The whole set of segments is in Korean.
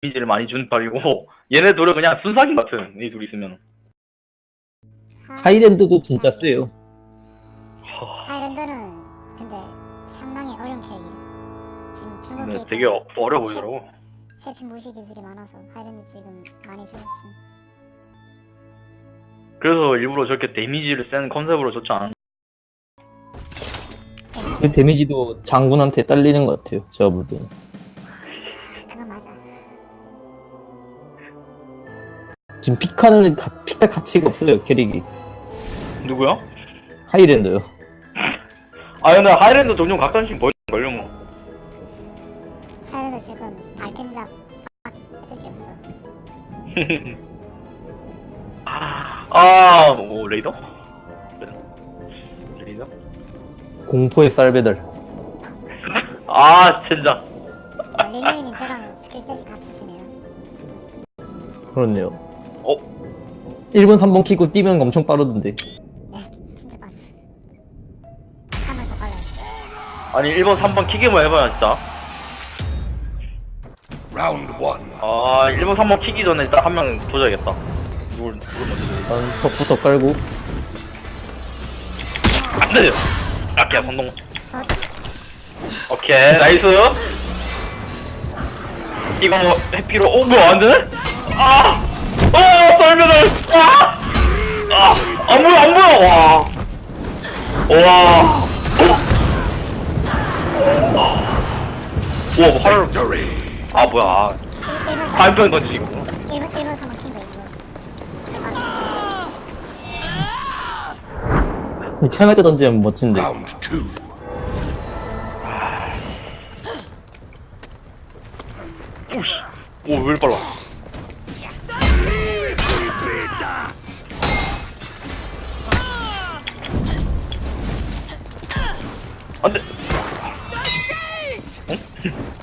데미지를 많이 준 팔이고 얘네 둘은 그냥 순삭인 같은 이 둘이 있으면 하이랜드도 진짜 세요. 하이랜드는 근데 상당히 어려운 캐릭이에요. 지금 중국 근데 캐릭 되게 어, 어려 보이더라고 해피 무시 기술이 많아서 하이랜드 지금 많이 좋았음. 그래서 일부러 저렇게 데미지를 센 컨셉으로 줬지 않았나 그 데미지도 장군한테 딸리는 것 같아요. 제가 볼 때는. 지금 픽하는 가- 픽할 가치가 없어요. 캐릭이. 누구야? 하이랜드요. 아 근데 하이랜드 종종 가끔씩 뭐 걸려 뭐 하이랜드 지금 발켄작 쓸게 없어. 아, 뭐 레이더? 레이더? 공포의 쌀배달. 아, 젠장. 리메인이 저랑 스킬 셋이 같으시네요. 그렇네요. 어? 1번, 3번 키고 뛰면 엄청 빠르던데. 네, 진짜 빠르. 3을 더 빨라요. 아니 1번, 3번 키기만 해봐야 진짜. Round one. 아, 1번, 3번 키기 전에 일단 한명 도져야겠다. 누굴 누굴 먼저? 일단 턱부터 깔고. 안 돼요. 아끼야 성공. 더 오케이 나이스. 이거 뭐 해피로 어 뭐야 안 되네? 아, 어 썰면을 아, 아 안 보여 안 보여 와, 와, 와 활. 아 뭐야, 아, 1번 한편 던지고. 1번 1번 3번 킨거 이거. 체험할 때 던지면 멋진데. 오씨, 오왜 이렇게 빨라?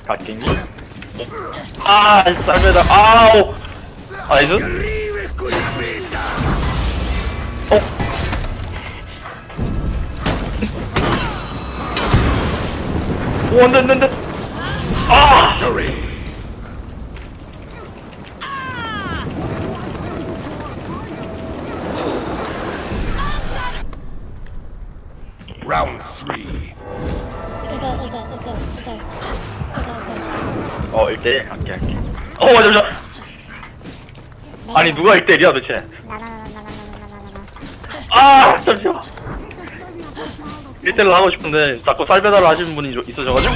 닿겠니? 아, 쌀배다. 아우! 나이스? 어? 오, 안 돼, 안 돼, 안 돼. 아! Round 이들 이들 이들 이들 어 1대1 함께 할게 어 맞아 맞아. 아니 누가 1대1이야 도대체? 아 잠시만. 1대1로 하고 싶은데 자꾸 쌀 배달을 하시는 분이 있으셔가지고.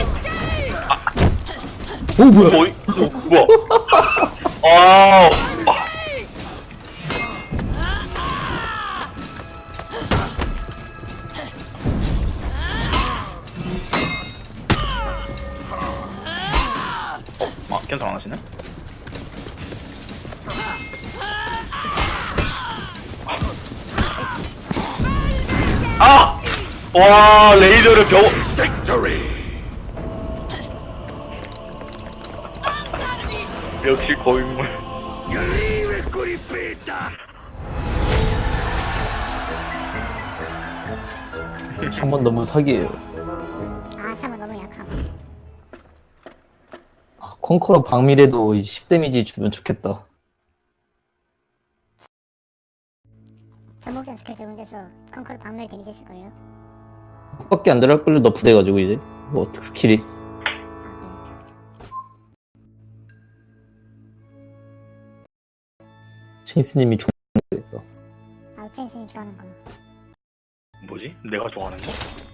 아. 오 뭐야? 어, 이- 어, 뭐야? 아, 캔슬 안 하시네? 아! 와, 레이더를 겨우. 역시 고인물. 한번 너무 사기예요. 아, 컨커러 방밀에도 10 데미지 주면 좋겠다. 전목전 스킬 적용돼서 컨커를 박멸 데미지 했을걸요? 밖에 안 들어갈 걸로 너프 돼가지고 이제 뭐 특 스킬이. 체인스님이 좋은 거겠다. 아웃체인슨이 좋아하는 거. 뭐지? 내가 좋아하는 거?